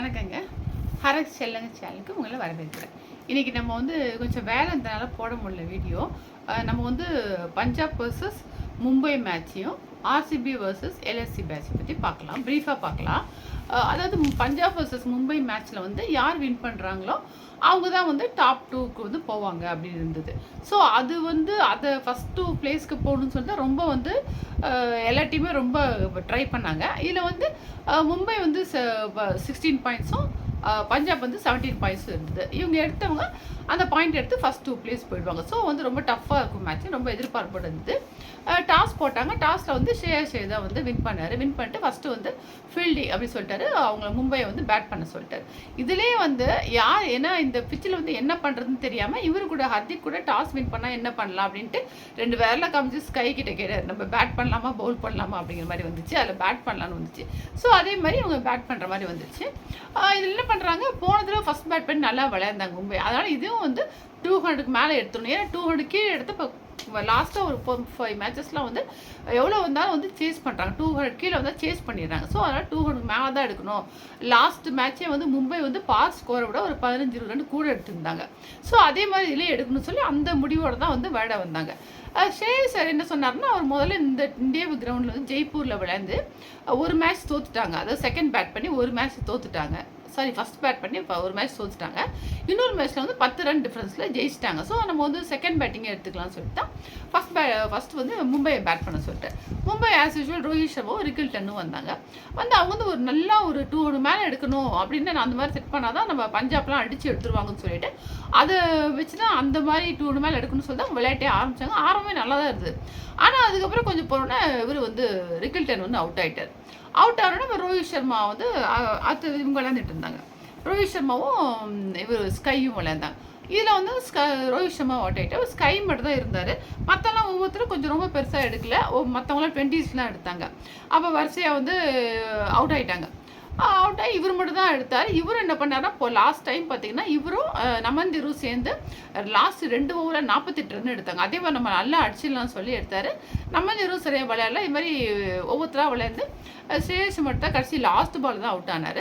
வணக்கங்க. ஹரக் செல்லங்க சேனலுக்கு உங்களை வரவேற்கிறேன். இன்றைக்கி நம்ம வந்து கொஞ்சம் வேலை இருந்தனால போட முடியல வீடியோ. நம்ம வந்து பஞ்சாப் வர்சஸ் மும்பை மேட்சையும் ஆர்சிபி வர்சஸ் எல்எஸ்சி பேட்ச் பற்றி பார்க்கலாம். ப்ரீஃபாக பார்க்கலாம். அதாவது பஞ்சாப் வர்சஸ் மும்பை மேட்ச்சில் வந்து யார் வின் பண்ணுறாங்களோ அவங்க தான் வந்து டாப் டூக்கு வந்து போவாங்க அப்படின்னு இருந்தது. ஸோ அது வந்து அதை ஃபஸ்ட் டூ பிளேஸ்க்கு போகணும்னு சொல்லிட்டு ரொம்ப வந்து எல்லாத்தையுமே எல்லா டீமே ரொம்ப ட்ரை பண்ணாங்க. இதில் வந்து மும்பை வந்து சிக்ஸ்டீன் பாயிண்ட்ஸும் பஞ்சாப் வந்து செவன்டீன் பாயிண்ட்ஸும் இருந்தது. இவங்க எடுத்தவங்க அந்த பாயிண்ட் எடுத்து ஃபஸ்ட் டூ பிளேஸ் போயிடுவாங்க. ஸோ வந்து ரொம்ப டஃப்பாக இருக்கும் மேட்ச் ரொம்ப எதிர்பார்ப்பு இருந்தது டாஸ் போட்டாங்க. டாஸில் வந்து ஷேர் ஷே தான் வந்து வின் பண்ணார். வின் பண்ணிட்டு ஃபஸ்ட்டு வந்து ஃபீல்டிங் அப்படின்னு சொல்லிட்டாரு. அவங்கள மும்பையை வந்து பேட் பண்ண சொல்லிட்டாரு. இதுலேயே வந்து யார் ஏன்னா இந்த பிச்சில் வந்து என்ன பண்ணுறதுன்னு தெரியாமல் இவரு கூட ஹர்திக் கூட டாஸ் வின் பண்ணால் என்ன பண்ணலாம் அப்படின்ட்டு ரெண்டு பேரில் காமிச்சு ஸ்கை கிட்ட கேட்டார். நம்ம பேட் பண்ணலாமா? பவுல் பண்ணலாமா? அப்படிங்கிற மாதிரி வந்துச்சு. அதில் பேட் பண்ணலான்னு வந்துச்சு. ஸோ அதே மாதிரி அவங்க பேட் பண்ணுற மாதிரி வந்துச்சு. இதில் என்ன பண்ணுறாங்க போன தடவை ஃபஸ்ட் பேட் பண்ணி நல்லா விளையாண்டாங்க மும்பை. அதனால் இதுவும் வந்து டூ ஹண்ட்ரடுக்கு மேலே எடுத்துடணும். ஏன்னா டூ ஹண்ட்ரட் கீழே எடுத்து இப்போ லாஸ்ட்டாக ஒரு ஃபோர் ஃபைவ் மேட்சஸ்லாம் வந்து எவ்வளோ வந்தாலும் வந்து சேஸ் பண்ணுறாங்க டூ ஹண்ட்ரட் கீழே வந்தால் சேஸ் பண்ணிடுறாங்க. ஸோ அதனால் டூ ஹண்ட்ரட் மேலே தான் எடுக்கணும். லாஸ்ட் மேட்சே வந்து மும்பை வந்து பாஸ் ஸ்கோரை விட ஒரு பதினஞ்சு இருபது ரெண்டு கூட எடுத்திருந்தாங்க. ஸோ அதே மாதிரி இதிலே எடுக்கணும்னு சொல்லி அந்த முடிவோடு தான் வந்து விளையாட வந்தாங்க. ஷேர் சார் என்ன சொன்னார்னா அவர் முதல்ல இந்த இந்தியாவு கிரவுண்டில் வந்து ஜெய்ப்பூரில் விளையாண்டு ஒரு மேட்ச் தோத்துட்டாங்க. அதாவது செகண்ட் பேட் பண்ணி ஒரு மேட்ச் தோத்துட்டாங்க. சாரி ஃபர்ஸ்ட் பேட் பண்ணி இப்போ ஒரு மேட்ச் தோத்துட்டாங்க. இன்னொரு மேட்ச்சில் வந்து பத்து ரன் டிஃப்ரென்ஸில் ஜெயிச்சிட்டாங்க. ஸோ நம்ம வந்து செகண்ட் பேட்டிங்கே எடுத்துக்கலாம்னு சொல்லிட்டு தான் ஃபஸ்ட் பே ஃபஸ்ட் வந்து மும்பையை பேட் பண்ண சொல்லிட்டு. மும்பை ஆஸ் யூஷுவல் ரோஹித் சர்மாவும் ரிக்கில்டனும் வந்தாங்க. வந்து அவங்க வந்து ஒரு நல்லா ஒரு டூ ஒரு மேலே எடுக்கணும் அப்படின்னு நான் அந்த மாதிரி செட் பண்ணால் தான் நம்ம பஞ்சாப்லாம் அடித்து எடுத்துருவாங்கன்னு சொல்லிட்டு அதை வச்சு தான் அந்த மாதிரி டூ மேலே எடுக்கணும்னு சொல்லி தான் விளையாட்டே ஆரம்பிச்சாங்க. ஆரம்பமே நல்லா தான் இருந்தது. ஆனால் அதுக்கப்புறம் கொஞ்சம் போனோன்னே இவர் வந்து ரிக்கில்டன் வந்து அவுட் ஆயிட்டார். அவுட் ஆனோட நம்ம ரோஹித் சர்மா வந்து அ- அடுத்து இவங்க விளையாண்டுட்டு இருந்தாங்க. ரோஹித் சர்மாவும் இவர் ஸ்கையும் விளையாண்டாங்க. இதில் வந்து ஸ்கை ரோஹித் சர்மா அவுட் ஆகிட்டு ஸ்கை மட்டும் தான் இருந்தார். மற்றெல்லாம் ஒவ்வொருத்தரும் கொஞ்சம் ரொம்ப பெருசாக எடுக்கல. மற்றவங்களாம் டுவெண்ட்டீஸ்லாம் எடுத்தாங்க. அப்போ வரிசையாக வந்து அவுட் ஆகிட்டாங்க அவுட் ஆகி இவர் மட்டும் தான் எடுத்தார். இவர் என்ன பண்ணார்னா இப்போ லாஸ்ட் டைம் பார்த்தீங்கன்னா இவரும் நமந்திரும் சேர்ந்து லாஸ்ட் ரெண்டு ஓவரில் நாற்பத்தெட்டு ரன் எடுத்தாங்க. அதே மாதிரி நம்ம நல்லா அடிச்சிடலாம்னு சொல்லி எடுத்தார். நமந்திரும் சரியாக விளையாடல. இது மாதிரி ஒவ்வொருத்தராக விளையாண்டு அஹ், ஸ்ரேயஸ் மட்டும் தான் கடைசி லாஸ்ட் பால் தான் அவுட் ஆனார்.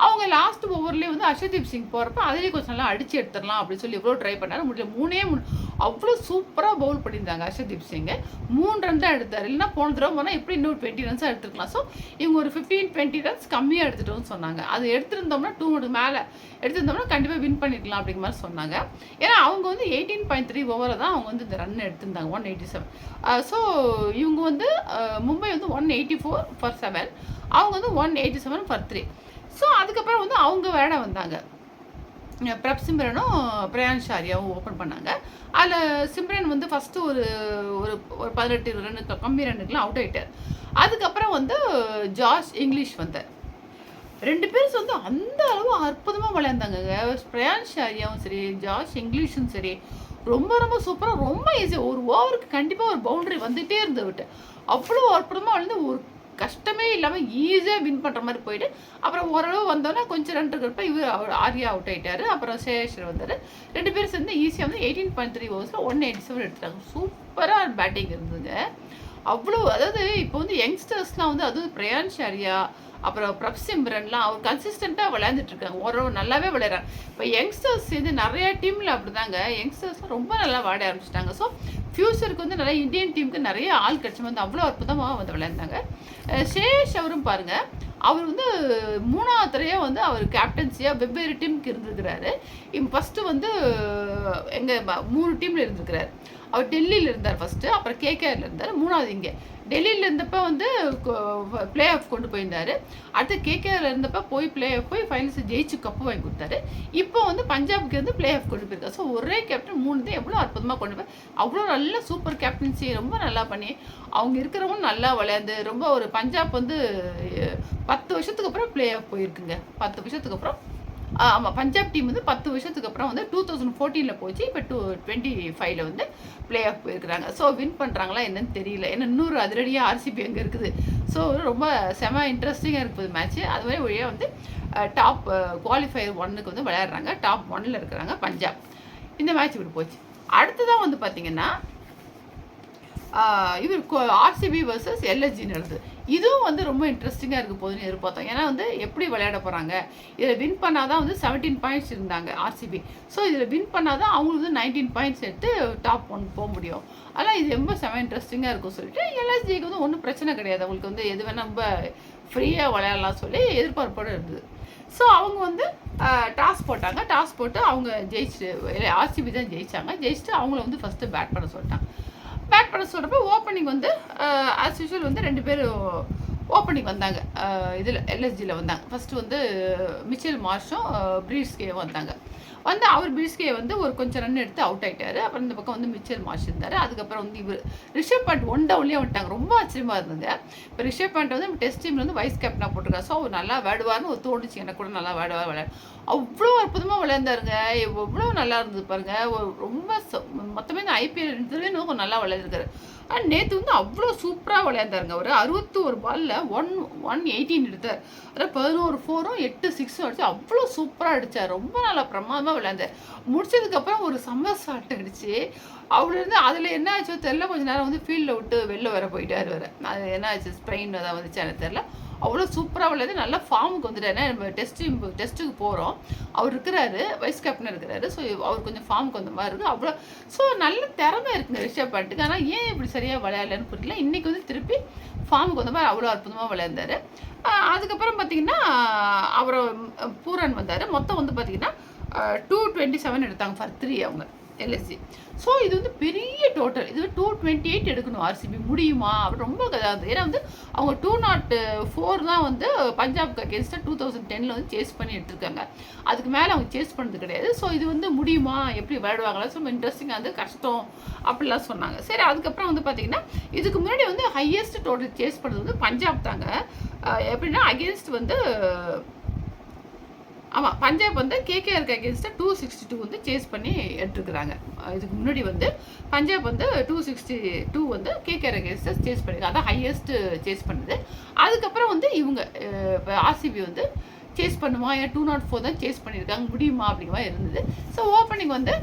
அவங்க லாஸ்ட் ஓவர்லேயே வந்து அர்ஷதீப் சிங் போகிறப்ப அதிலே கொஞ்சம் நல்லா அடிச்சு எடுத்துடலாம் அப்படின்னு சொல்லி இவ்வளோ ட்ரை பண்ணார். முடியல மூணே மூணு அவ்வளோ சூப்பராக பவுல் பண்ணியிருந்தாங்க ஹர்ஷதீப் சிங் மூணு ரன் தான் எடுத்தார். இல்லைன்னா போன தடவை போனால் எப்படி இன்னொரு டுவெண்ட்டி ரன்ஸாக எடுத்துருக்கலாம். ஸோ இவங்க ஒரு ஃபிஃப்டீன் டுவெண்ட்டி ரன்ஸ் கம்மியாக எடுத்துட்டோம்னு சொன்னாங்க. அது எடுத்திருந்தோம்னா டூ ஹண்ட்ரட் மேலே எடுத்திருந்தோம்னா கண்டிப்பாக வின் பண்ணிருக்கலாம் அப்படிங்கிற மாதிரி சொன்னாங்க. ஏன்னா அவங்க வந்து எயிட்டீன் பாயிண்ட் த்ரீ ஓவரில் தான் அவங்க வந்து இந்த ரன் எடுத்திருந்தாங்க ஒன் எயிட்டி செவன் ஸோ இவங்க வந்து மும்பை வந்து one eighty four for seven அவங்க வந்து one eighty seven for three so அதுக்கப்புறம் வந்து அவங்க விளையாட வந்தாங்க. பிரப் சிம்ரனும் பிரயான் ஷாரியாவும் ஓப்பன் பண்ணாங்க. அதில் சிம்ரன் வந்து ஃபஸ்ட்டு ஒரு ஒரு ஒரு பதினெட்டு ரன்னு கம்மி ரன்னுக்குலாம் அவுட் ஆயிட்டார். அதுக்கப்புறம் வந்து ஜார்ஜ் இங்கிலீஷ் வந்தார். ரெண்டு பேரும் வந்து அந்த அளவு அற்புதமாக விளையாண்டாங்க. பிரயான் ஷாரியாவும் சரி ஜார்ஜ் இங்கிலீஷும் சரி ரொம்ப ரொம்ப சூப்பராக ரொம்ப ஈஸியாக ஒரு ஓவருக்கு கண்டிப்பாக ஒரு பவுண்டரி வந்துகிட்டே இருந்து விட்டு அவ்வளோ அற்புதமாக விளையாண்டு ஒரு கஷ்டமே இல்லாமல் ஈஸியாக வின் பண்ணுற மாதிரி போயிட்டு அப்புறம் ஓரளவு வந்தோன்னா கொஞ்சம் ரன் இருக்கிறப்ப இவர் அவர் ஆர்யா அவுட் ஆகிட்டாரு அப்புறம் சேஷர் வந்தார். ரெண்டு பேரும் சேர்ந்து ஈஸியாக வந்து எயிட்டீன் பாயிண்ட் த்ரீ ஓவர்ஸில் ஒன் எயிட்டி செவன் எடுத்துட்டாங்க. சூப்பராக பேட்டிங் இருந்ததுங்க. அவ்வளோ அதாவது இப்போ வந்து யங்ஸ்டர்ஸ்லாம் வந்து அதுவும் பிரயான் ஷாரியா அப்புறம் பிரப் சிம்ரன்லாம் அவர் கன்சிஸ்டண்ட்டாக விளையாண்டுட்டு இருக்காங்க. ஓரளவு நல்லாவே விளையாடுறாங்க. இப்போ யங்ஸ்டர்ஸ் சேர்ந்து நிறைய டீமில் அப்படிதாங்க. யங்ஸ்டர்ஸ்லாம் ரொம்ப நல்லா விளையாட ஆரம்பிச்சிட்டாங்க. ஸோ ஃப்யூச்சருக்கு வந்து நிறைய இந்தியன் டீமுக்கு நிறைய ஆள் கிடைச்சி வந்து அவ்வளோ அற்புதமாக வந்து விளையாண்டாங்க. சேஷ் அவரும் பாருங்க அவர் வந்து மூணாவது தடவையாக வந்து அவர் கேப்டன்சியாக வெவ்வேறு டீமுக்கு இருந்திருக்கிறாரு. இப்போ ஃபஸ்ட்டு வந்து எங்கள் மூணு டீமில் இருந்திருக்கிறாரு. அவர் டெல்லியில் இருந்தார் ஃபஸ்ட்டு அப்புறம் கேகேஆரில் இருந்தார் மூணாவது இங்கே. டெல்லியில் இருந்தப்போ வந்து ப்ளே ஆஃப் கொண்டு போயிருந்தாரு. அடுத்து கேகேஆரில் இருந்தப்போ போய் பிளே ஆஃப் போய் ஃபைனல்ஸ் ஜெயிச்சு கப்பு வாங்கி கொடுத்தாரு. இப்போ வந்து பஞ்சாபுக்கு வந்து பிளே ஆஃப் கொண்டு போயிருக்காரு. ஸோ ஒரே கேப்டன் மூணு தான் எவ்வளோ அற்புதமாக கொண்டு போய் அவ்வளோ நல்ல சூப்பர் கேப்டன்சி ரொம்ப நல்லா பண்ணி அவங்க இருக்கிறவங்க நல்லா விளையாண்டு ரொம்ப ஒரு பஞ்சாப் வந்து பத்து வருஷத்துக்கு அப்புறம் ப்ளே ஆஃப் போயிருக்குங்க. பத்து வருஷத்துக்கு அப்புறம். ஆமாம் பஞ்சாப் டீம் வந்து பத்து வருஷத்துக்கு அப்புறம் வந்து டூ தௌசண்ட் ஃபோர்டீனில் போச்சு. இப்போ டூ டுவெண்ட்டி ஃபைவ்ல வந்து ப்ளே ஆஃப் போயிருக்கிறாங்க. ஸோ வின் பண்ணுறாங்களா என்னன்னு தெரியல. ஏன்னா இன்னொரு அதிரடியாக ஆர்சிபி அங்கே இருக்குது. ஸோ ரொம்ப செம இன்ட்ரெஸ்டிங்காக இருக்குது மேட்ச்சு அது மாதிரி வழியாக வந்து டாப் குவாலிஃபயர் ஒன்னுக்கு வந்து விளையாடுறாங்க. டாப் ஒன்னில் இருக்கிறாங்க பஞ்சாப். இந்த மேட்ச் இப்படி போச்சு. அடுத்ததான் வந்து பார்த்தீங்கன்னா இவர் ஆர்சிபி வர்சஸ் எல்எஸ்ஜி நடந்தது இதுவும் வந்து ரொம்ப இன்ட்ரெஸ்டிங்காக இருக்க போகுதுன்னு எதிர்பார்த்தோம். ஏன்னா வந்து எப்படி விளையாட போகிறாங்க இதில் வின் பண்ணாதான் வந்து செவன்டீன் பாயிண்ட்ஸ் இருந்தாங்க ஆர்சிபி ஸோ இதில் வின் பண்ணாதான் அவங்களுக்கு வந்து நைன்டீன் பாயிண்ட்ஸ் எடுத்து டாப் ஒன் போக முடியும். ஆனால் இது ரொம்ப செம இன்ட்ரெஸ்டிங்காக இருக்கும் சொல்லிட்டு எல்எஸ்ஜிக்கு வந்து ஒன்றும் பிரச்சனை கிடையாது. அவங்களுக்கு வந்து எது வேணால் ரொம்ப ஃப்ரீயாக விளையாடலாம் சொல்லி எதிர்பார்ப்போடு இருந்தது. ஸோ அவங்க வந்து டாஸ் போட்டாங்க. டாஸ் போட்டு அவங்க ஜெயிச்சு ஆர்சிபி தான் ஜெயிச்சாங்க. ஜெயிச்சுட்டு அவங்கள வந்து ஃபஸ்ட்டு பேட் பண்ண சொல்லிட்டாங்க. பேக் பண்ண சொல்கிறப்ப ஓப்பனிங் வந்து ஆஸ் யூஷுவல் வந்து ரெண்டு பேரும் ஓப்பனிங் வந்தாங்க. இதில் எல்எஸ்ஜியில் வந்தாங்க. ஃபஸ்ட்டு வந்து மிச்சல் மார்ஷும் பிரீட்ஸ்கே வந்தாங்க. வந்து அவர் பிஸ்கே வந்து ஒரு கொஞ்சம் ரன் எடுத்து அவுட் ஆயிட்டாரு. அப்புறம் இந்த பக்கம் வந்து மிச்சல் மாஷ் இருந்தார். அதுக்கப்புறம் வந்து இவர் ரிஷப் பண்ட் ஒன் டவுன்லேயே வந்துட்டாங்க. ரொம்ப ஆச்சரியமா இருந்தது. இப்போ ரிஷப் பண்ட் வந்து டெஸ்ட் டீமில் வந்து வைஸ் கேப்டனாக போட்டிருக்காரு. ஸோ அவர் நல்லா விளையாடுவார்னு ஒரு தோணுச்சு. எனக்கு கூட நல்லா விளையாடுவார் விளையாடு அவ்வளோ அற்புதமாக விளையாண்டாருங்க. எவ்வளோ நல்லா இருந்தது பாருங்க. ஒரு ரொம்ப மொத்தமே இந்த ஐபிஎல் ரெண்டுலேயே இன்னும் நல்லா விளையாண்டுருக்காரு ஆனால் நேற்று வந்து அவ்வளோ சூப்பராக விளையாண்டாருங்க அவர். அறுபத்தி ஒரு பாலில் ஒன் ஒன் எயிட்டீன் எடுத்தார். அதாவது பதினோரு ஃபோரும் எட்டு சிக்ஸும் அடிச்சு அவ்வளோ சூப்பராக அடித்தார் ரொம்ப நல்லா பிரமாதமாக விளையாண்டார் முடிச்சதுக்கப்புறம் ஒரு சம்மர் ஷாட் அடிச்சு அவர் இருந்து அதில் என்ன ஆச்சோ தெரில கொஞ்ச நேரம் வந்து ஃபீல்டில் விட்டு வெளில வர போயிட்டார் வர அது என்ன ஆச்சு ஸ்ப்ரெயின் தான் வந்துச்சு எனக்கு தெரில அவ்வளோ சூப்பராக விளையாது நல்ல ஃபார்முக்கு வந்துட்டாரு. நம்ம டெஸ்ட்டு டெஸ்ட்டுக்கு போகிறோம் அவர் இருக்கிறாரு வைஸ் கேப்டன் இருக்கிறாரு. ஸோ அவர் கொஞ்சம் ஃபார்முக்கு வந்த மாதிரி இருக்குது அவ்வளோ ஸோ நல்ல திறமை இருக்குங்க ரிஷப் பாட்டுக்கு ஆனால் ஏன் இப்படி சரியாக விளையாடலன்னு புரியல. இன்றைக்கி வந்து திருப்பி ஃபார்முக்கு வந்த மாதிரி அவ்வளோ அற்புதமாக விளையாண்டார். அதுக்கப்புறம் பார்த்தீங்கன்னா அவர் பூரன் வந்தார். மொத்தம் வந்து பார்த்தீங்கன்னா டூ டுவெண்ட்டி செவன் எடுத்தாங்க ஃபார் த்ரீ அவங்க எல்எஸ்சி ஸோ இது வந்து பெரிய டோட்டல் இது டூ டுவெண்ட்டி எயிட் எடுக்கணும் ஆர்சிபி முடியுமா? அப்படி ரொம்ப கதாது ஏன்னா வந்து அவங்க டூ நாட் ஃபோர் தான் வந்து பஞ்சாப்க்கு அகேன்ஸ்டாக டூ தௌசண்ட் டெனில் வந்து சேஸ் பண்ணி எடுத்திருக்காங்க. அதுக்கு மேலே அவங்க சேஸ் பண்ணது கிடையாது. ஸோ இது வந்து முடியுமா? எப்படி விளையாடுவாங்களா? ரொம்ப இன்ட்ரெஸ்டிங்காக வந்து கஷ்டம். அப்படிலாம் சொன்னாங்க. சரி அதுக்கப்புறம் வந்து பார்த்தீங்கன்னா இதுக்கு முன்னாடி வந்து ஹையஸ்ட் டோட்டல் சேஸ் பண்ணது வந்து பஞ்சாப் தாங்க. எப்படின்னா அகேன்ஸ்ட் வந்து ஆமாம் பஞ்சாப் வந்து கேகேஆருக்கு அகேன்ஸ்டாக டூ சிக்ஸ்டி டூ வந்து சேஸ் பண்ணி எடுத்துருக்குறாங்க. இதுக்கு முன்னாடி வந்து பஞ்சாப் வந்து டூ சிக்ஸ்டி டூ வந்து கேகேஆர் அகேன்ஸ்டாக சேஸ் பண்ணியிருக்காங்க அதான் ஹையஸ்ட்டு சேஸ் பண்ணுது. அதுக்கப்புறம் வந்து இவங்க இப்போ ஆர்சிபி வந்து சேஸ் பண்ணுமா ஏன் டூ நாட் ஃபோர் தான் சேஸ் பண்ணியிருக்காங்க முடியுமா அப்படிங்கிற இருந்தது. ஸோ ஓப்பனிங் வந்து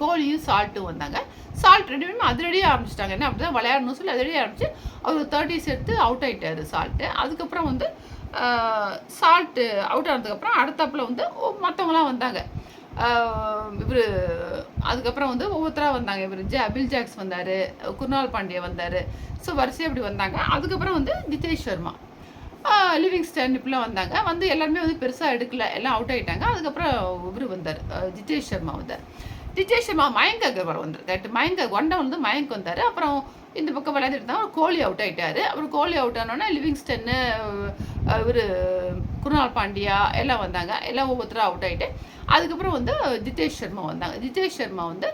கோழியும் சால்ட்டும் வந்தாங்க. சால்ட் ரெண்டு பேருமே ஆரம்பிச்சிட்டாங்க. என்ன அப்படி தான் விளையாடணும் சொல்லி அதிரடியே ஆரம்பிச்சு அவர் தேர்ட்டிஸ் எடுத்து அவுட் ஆகிட்டார் சால்ட்டு. அதுக்கப்புறம் வந்து சால்ட்டு அவுட் ஆனதுக்கப்புறம் அடுத்தப்பில் வந்து மற்றவங்களாம் வந்தாங்க. இவர் அதுக்கப்புறம் வந்து ஒவ்வொருத்தராக வந்தாங்க. இவர் ஜே அபில் ஜாக்ஸ் வந்தார் குர்னால் பாண்டியா வந்தார். ஸோ வரிசையாக அப்படி வந்தாங்க. அதுக்கப்புறம் வந்து நிதேஷ் சர்மா. லிவிங்ஸ்டன் இப்படிலாம் வந்தாங்க. வந்து எல்லாருமே வந்து பெருசாக எடுக்கல. எல்லாம் அவுட் ஆகிட்டாங்க அதுக்கப்புறம் இவர் வந்தார். ஜிதேஷ் சர்மா வந்தார். ஜிதேஷ் சர்மா மயங்க அகர்வால் வந்தார் மயங்க ஒன் டவுன் வந்து மயங்க வந்தார் அப்புறம் இந்த பக்கம் விளையாண்டுட்டு தான் கோலி அவுட் ஆகிட்டார் அப்புறம் கோலி அவுட் ஆனோடனே லிவிங்ஸ்டன்னு இவர் குருநாள் பாண்டியா எல்லாம் வந்தாங்க. எல்லாம் ஒவ்வொருத்தரும் அவுட் ஆகிட்டு அதுக்கப்புறம் வந்து ஜிதேஷ் சர்மா வந்தாங்க. ஜிதேஷ் சர்மா வந்து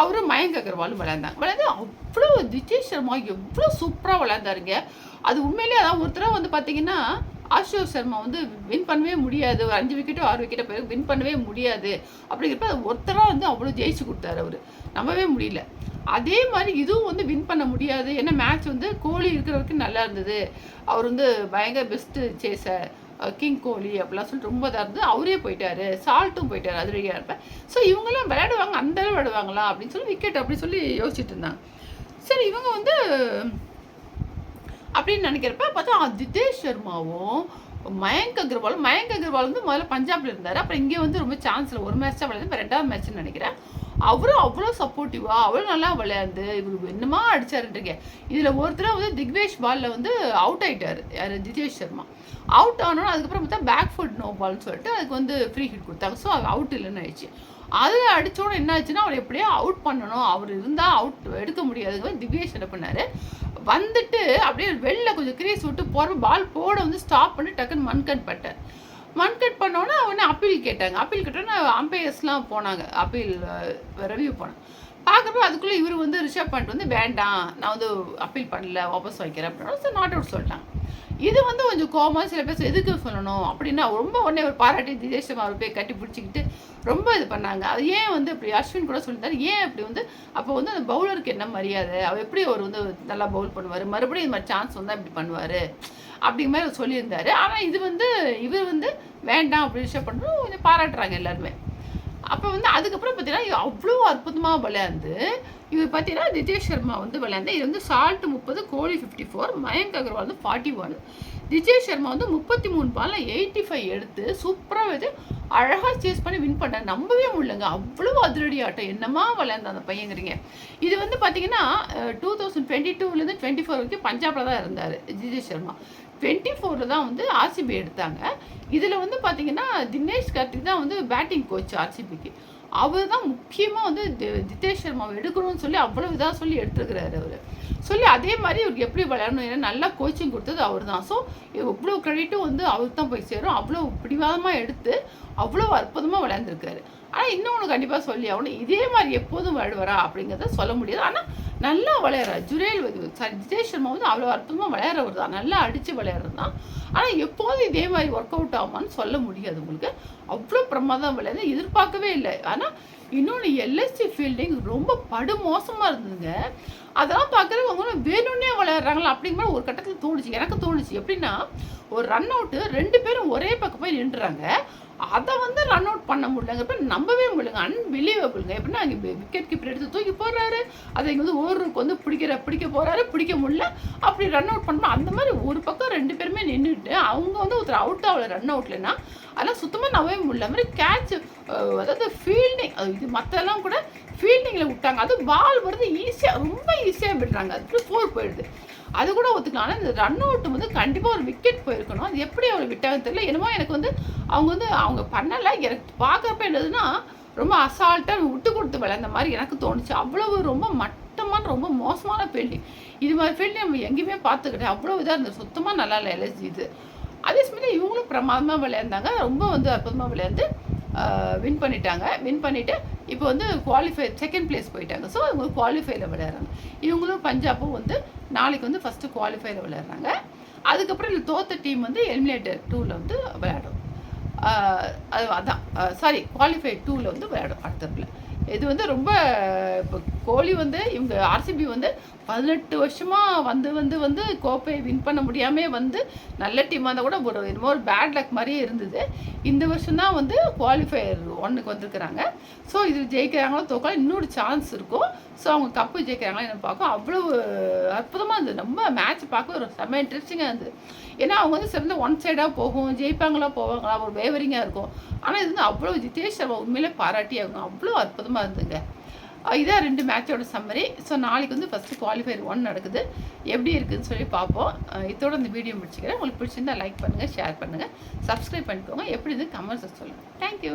அவரும் மயங்க் அகர்வாலும் விளையாண்டாங்க. விளையாண்டு அவ்வளோ ஜிதேஷ் சர்மா எவ்வளோ சூப்பராக விளையாண்டாருங்க. அது உண்மையிலேயே அதான் ஒருத்தராக வந்து பார்த்தீங்கன்னா ஆஷோ சர்மா வந்து வின் பண்ணவே முடியாது. ஒரு அஞ்சு விக்கெட்டோ ஆறு விக்கெட்டோ போய் வின் பண்ணவே முடியாது. அப்படிங்கிறப்ப ஒருத்தராக வந்து அவ்வளோ ஜெயிச்சு கொடுத்தாரு அவர். நம்பவே முடியல. அதே மாதிரி இதுவும் வந்து வின் பண்ண முடியாது. ஏன்னா மேட்ச் வந்து கோலி இருக்கிற வரைக்கும் நல்லா இருந்தது. அவர் வந்து பயங்கர பெஸ்ட்டு சேசர் கிங் கோலி அப்படிலாம் சொல்லிட்டு ரொம்ப இதாக இருந்து அவரே போயிட்டாரு. சால்ட்டும் போயிட்டாரு அது வழியாக இருப்பேன் ஸோ இவங்கெல்லாம் விளையாடுவாங்க. அந்த அளவு விளையாடுவாங்களா அப்படின்னு சொல்லி விக்கெட் அப்படின்னு சொல்லி யோசிச்சுட்டு இருந்தாங்க. சரி இவங்க வந்து அப்படின்னு நினைக்கிறப்ப பார்த்தா ஜிதேஷ் சர்மாவும் மயங்க் அகர்வால் மயங்க் அகர்வால் வந்து முதல்ல பஞ்சாப்ல இருந்தார். அப்புறம் இங்கே வந்து ரொம்ப சான்ஸில் ஒரு மேட்ச் தான் விளையாடு இப்போ ரெண்டாவது மேட்ச்னு நினைக்கிறேன். அவரும் அவ்வளோ சப்போர்ட்டிவா அவ்வளோ நல்லா விளையாண்டு இவர் என்னமா அடிச்சாருன்றிருக்கேன் இதில் ஒருத்தர் வந்து திக்வேஷ் பாலில் வந்து அவுட் ஆகிட்டார் யார்? ஜிதேஷ் சர்மா. அவுட் ஆனோன்னு அதுக்கப்புறம் பார்த்தா பேக் ஃபுட் நோ பால்னு சொல்லிட்டு அதுக்கு வந்து ஃப்ரீ ஹிட் கொடுத்தாங்க. ஸோ அது அவுட் இல்லைன்னு ஆயிடுச்சு. அது அடித்தோட என்ன ஆச்சுன்னா அவர் எப்படியோ அவுட் பண்ணணும். அவர் இருந்தால் அவுட் எடுக்க முடியாது திவ்யேஷ் என்ன பண்ணார்? வந்துட்டு அப்படியே வெளில கொஞ்சம் கிரீஸ் விட்டு போகிற பால் போட வந்து ஸ்டாப் பண்ணி டக்குன்னு மண்கட் பட்டார் மண்கட் பண்ணோன்னே அவனே அப்பீல் கேட்டாங்க. அப்பீல் கேட்டோன்னே அம்பையர்ஸ்லாம் போனாங்க. அப்பீல் ரிவ்யூ போனாங்க. பார்க்குறப்ப அதுக்குள்ளே இவர் வந்து ரிஷப் பண்ணிட்டு வந்து வேண்டாம் நான் வந்து அப்பீல் பண்ணல வாபஸ் வைக்கிறேன் அப்படின்னா நாட் அவுட் சொல்லிட்டாங்க. இது வந்து கொஞ்சம் கோமா சில பேர் எதுக்கு சொல்லணும்? அப்படின்னா ரொம்ப உடனே ஒரு பாராட்டி திதேஷம் அவர் போய் கட்டி பிடிச்சிக்கிட்டு ரொம்ப இது பண்ணாங்க. அது ஏன் வந்து இப்படி அஸ்வின் கூட சொல்லியிருந்தாரு ஏன் அப்படி வந்து அப்போ வந்து அந்த பவுலருக்கு என்ன மரியாதை? அவர் எப்படி அவர் வந்து நல்லா பவுல் பண்ணுவார்? மறுபடியும் இது மாதிரி சான்ஸ் வந்தால் இப்படி பண்ணுவார்? அப்படிங்கிற மாதிரி சொல்லியிருந்தாரு. ஆனால் இது வந்து இவர் வந்து வேண்டாம் அப்படி விஷயம் பண்ணுறோம் கொஞ்சம் பாராட்டுறாங்க எல்லாருமே. அப்போ வந்து அதுக்கப்புறம் பார்த்தீங்கன்னா அவ்வளோ அற்புதமாக விளையாண்டு இவர் பார்த்தீங்கன்னா நிதேஷ் சர்மா வந்து விளையாண்டு இது வந்து சால்ட் முப்பது கோலி ஃபிஃப்டி ஃபோர் மயங்க் அகர்வால் வந்து ஃபார்ட்டி ஒன் நிதேஷ் சர்மா வந்து முப்பத்தி மூணு பாலில் எயிட்டி ஃபைவ் எடுத்து சூப்பராக வச்சு அழகாக சேஸ் பண்ணி வின் பண்ண நம்பவே முடியலங்க. அவ்வளோ அதிரடி ஆட்டம். என்னமா விளையாண்ட அந்த பையங்கிறீங்க இது வந்து பார்த்தீங்கன்னா டூ தௌசண்ட் டுவெண்ட்டி டூலேருந்து டுவெண்ட்டி ஃபோர் வரைக்கும் பஞ்சாபில் தான் இருந்தார் நிதேஷ் சர்மா. டுவெண்ட்டி ஃபோரில் தான் வந்து ஆர்சிபி எடுத்தாங்க. இதில் வந்து பார்த்தீங்கன்னா தினேஷ் கார்த்திக் தான் வந்து பேட்டிங் கோச் ஆர்சிபிக்கு. அவர் தான் முக்கியமாக வந்து ஜிதேஷ் சர்மாவை எடுக்கணும்னு சொல்லி அவ்வளோ இதாக சொல்லி எடுத்துருக்கிறாரு அவர். சொல்லி அதே மாதிரி இவருக்கு எப்படி விளையாடணும் ஏன்னா நல்லா கோச்சிங் கொடுத்தது அவர் தான் ஸோ இவ்வளோ க்ரெடிட்டும் வந்து அவருக்கு தான் போய் சேரும். அவ்வளோ பிடிவாதமாக எடுத்து அவ்வளோ அற்புதமாக விளையாண்டுருக்காரு. ஆனால் இன்னொன்று கண்டிப்பாக சொல்லி ஆகணும். இதே மாதிரி எப்போதும் விளையாடுவாரா அப்படிங்கிறத சொல்ல முடியாது. ஆனால் நல்லா விளையாடுறா. ஜுரேல் சாரி ஜிதேஷ் சர்மா வந்து அவ்வளோ அற்புதமாக விளையாடுறவர் தான். நல்லா அடித்து விளையாடுறது தான். ஆனால் எப்போதும் இதே மாதிரி ஒர்க் அவுட் ஆகுமான்னு சொல்ல முடியாது உங்களுக்கு. அவ்வளோ பிரமாதம் விளையாடு எதிர்பார்க்கவே இல்லை. ஆனால் இன்னொன்று எல்எஸ்சி ஃபீல்டிங் ரொம்ப படு மோசமாக இருந்ததுங்க. அதெல்லாம் பார்க்குறவங்க வேணும்னே விளையாடுறாங்களா அப்படிங்கிற ஒரு கட்டத்தில் தோணுச்சு. எனக்கு தோணுச்சு. எப்படின்னா ஒரு ரன் அவுட்டு ரெண்டு பேரும் ஒரே பக்கம் போய் நின்றுறாங்க. அதை வந்து ரன் அவுட் பண்ண முடியலங்க. நம்பவே முடியலங்க. அன்பிலீவபிள்ங்க எப்படின்னா அங்கே விக்கெட் கீப்பர் எடுத்து தூக்கி போடுறாரு. அதை இங்கே வந்து ஓவருக்கு வந்து பிடிக்கிற பிடிக்க போகிறாரு பிடிக்க முடியல. அப்படி ரன் அவுட் பண்ணணும் அந்த மாதிரி ஒரு பக்கம் ரெண்டு பேருமே நின்றுட்டு அவங்க வந்து ஒருத்தர் அவுட் ஆகல ரன் அவுட்லன்னா அதெல்லாம் சுத்தமாக நம்பவே முடியல. மாதிரி கேட்ச் அதாவது ஃபீல்டிங் இது மற்றெல்லாம் கூட ஃபீல்டிங்கில் விட்டாங்க. அது பால் வருது ஈஸியாக ரொம்ப ஈஸியாக விடுறாங்க. அதுக்கு ஃபோர் போயிடுது. அது கூட ஒத்துக்கலாம் ஆனால் இந்த ரன் அவுட் வந்து கண்டிப்பாக ஒரு விக்கெட் போயிருக்கணும். அது எப்படி அவர் விட்டாங்கன்னு தெரியல. என்னமோ எனக்கு வந்து அவங்க வந்து அவங்க பண்ணலை. எனக்கு பார்க்குறப்ப என்னதுன்னா ரொம்ப அசால்ட்டாக விட்டு கொடுத்து விளையாந்த மாதிரி எனக்கு தோணுச்சு. அவ்வளவு ரொம்ப மட்டமான ரொம்ப மோசமான ஃபீல்டிங் இது மாதிரி ஃபீல்டிங் நம்ம எங்கேயுமே பார்த்துக்கிட்டேன் அவ்வளோ இதாக இருந்தது. சுத்தமாக நல்லா இல்லை எலர்ஜி இது. அதே சமயம் இவங்களும் பிரமாதமாக விளையாண்டாங்க. ரொம்ப வந்து அற்புதமாக விளையாண்டு வின் பண்ணிட்டாங்க. வின் பண்ணிவிட்டு இப்போ வந்து குவாலிஃபை செகண்ட் பிளேஸ் போயிட்டாங்க. ஸோ இவங்க குவாலிஃபைல விளையாடுறாங்க. இவங்களும் பஞ்சாபும் வந்து நாளைக்கு வந்து ஃபஸ்ட்டு குவாலிஃபைல விளையாடுறாங்க. அதுக்கப்புறம் இந்த தோத்த டீம் வந்து எலிமினேட்டர் டூவில் வந்து விளையாடும். அது அதான். சாரி குவாலிஃபை டூவில் வந்து விளையாடும் அடுத்தப்பில் இது வந்து ரொம்ப இப்போ கோலி வந்து இவங்க ஆர்சிபி வந்து பதினெட்டு வருஷமாக வந்து வந்து வந்து கோப்பையை வின் பண்ண முடியாமல் வந்து நல்ல டீமாக இருந்தால் கூட ஒரு என்னமோ ஒரு பேட் லக் மாதிரியே இருந்தது. இந்த வருஷம் தான் வந்து குவாலிஃபையர் ஒன்றுக்கு வந்திருக்கிறாங்க. ஸோ இது ஜெயிக்கிறாங்களோ தோக்கலாம் இன்னொரு சான்ஸ் இருக்கும். ஸோ அவங்க கப்பு ஜெயிக்கிறாங்களா என்ன பார்க்கும் அவ்வளோ அற்புதமாக இருந்தது. ரொம்ப மேட்ச் பார்க்க ஒரு செம்ம இன்ட்ரெஸ்டிங்காக இருந்தது. ஏன்னா அவங்க வந்து சிறந்த ஒன் சைடாக போகும் ஜெயிப்பாங்களா போவாங்களா ஒரு வேவரிங்காக இருக்கும். ஆனால் இது வந்து அவ்வளோ ஜிதேஷ் உண்மையிலே பாராட்டி அவங்க அவ்வளோ அற்புதமாக இருந்துங்க இதான் ரெண்டு மேட்சோட சம்மரி ஸோ நாளைக்கு வந்து ஃபஸ்ட்டு குவாலிஃபயர் ஒன் நடக்குது. எப்படி இருக்குதுன்னு சொல்லி பார்ப்போம். இதோட இந்த வீடியோ முடிச்சுக்கிறேன். உங்களுக்கு பிடிச்சிருந்தா லைக் பண்ணுங்கள் ஷேர் பண்ணுங்கள் சப்ஸ்கிரைப் பண்ணிக்கோங்க. எப்படி இருந்து கமெண்ட்ஸை சொல்லுங்கள் தேங்க்யூ